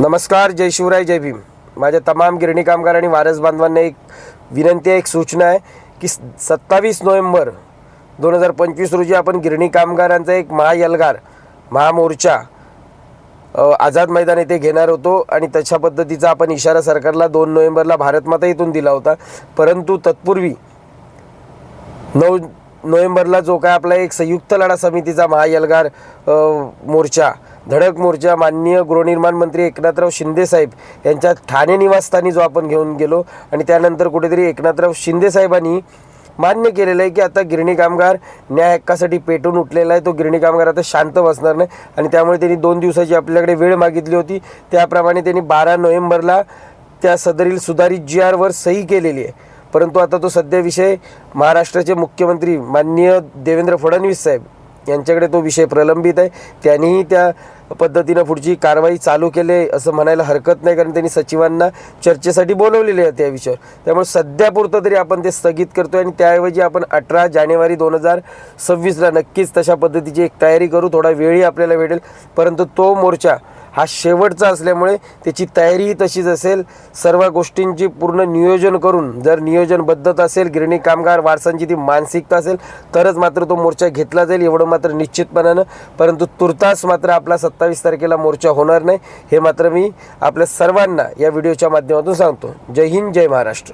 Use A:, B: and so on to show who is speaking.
A: नमस्कार जय शिवराय जय भीम. माझ्या तमाम गिरणी कामगार आणि वारस बांधवांना एक विनंती आहे एक सूचना आहे की सत्तावीस नोव्हेंबर दोन हजार पंचवीस रोजी आपण गिरणी कामगारांचा एक महायलगार महामोर्चा आझाद मैदान येथे घेणार होतो आणि तशा पद्धतीचा आपण इशारा सरकारला दोन नोव्हेंबरला भारतमाता इथून दिला होता. परंतु तत्पूर्वी नऊ नोव्हेंबरला जो काय आपला एक संयुक्त लढा समितीचा महायलगार मोर्चा धडक मोर्चा माननीय गृहनिर्माण मंत्री एकनाथराव शिंदेसाहेब यांच्या ठाणे निवासस्थानी जो आपण घेऊन गेलो आणि त्यानंतर कुठेतरी एकनाथराव शिंदेसाहेबांनी मान्य केलेलं आहे की आता गिरणी कामगार न्याय हक्कासाठी पेटून उठलेला आहे. तो गिरणी कामगार आता शांत बसणार नाही आणि त्यामुळे त्यांनी दोन दिवसाची आपल्याकडे वेळ मागितली होती. त्याप्रमाणे त्यांनी बारा नोव्हेंबरला त्या सदरील सुधारित जी आरवर सही केलेली आहे. परंतु आता तो सध्या विषय महाराष्ट्राचे मुख्यमंत्री माननीय देवेंद्र फडणवीस साहेब यांच्याकडे तो विषय प्रलंबित आहे. त्यांनीही त्या पद्धतीनं पुढची कारवाई चालू केली आहे असं म्हणायला हरकत नाही कारण त्यांनी सचिवांना चर्चेसाठी बोलवलेले आहे त्या विषयावर. त्यामुळे सध्यापुरतं तरी आपण ते स्थगित करतो आणि त्याऐवजी आपण अठरा जानेवारी दोन हजार सव्वीसला नक्कीच तशा पद्धतीची एक तयारी करू. थोडा वेळही आपल्याला भेटेल. परंतु तो मोर्चा हा शेवटचा असल्यामुळे त्याची तयारीही तशीच असेल. सर्व गोष्टींची पूर्ण नियोजन करून जर नियोजनबद्धता असेल गिरणी कामगार वारसांची ती मानसिकता असेल तरच मात्र तो मोर्चा घेतला जाईल एवढं मात्र निश्चितपणानं. परंतु तुर्तास मात्र आपला सत्तावीस तारखेला मोर्चा होणार नाही. हे मात्र मी आपल्या सर्वांना या व्हिडिओच्या माध्यमातून सांगतो. जय हिंद जय महाराष्ट्र.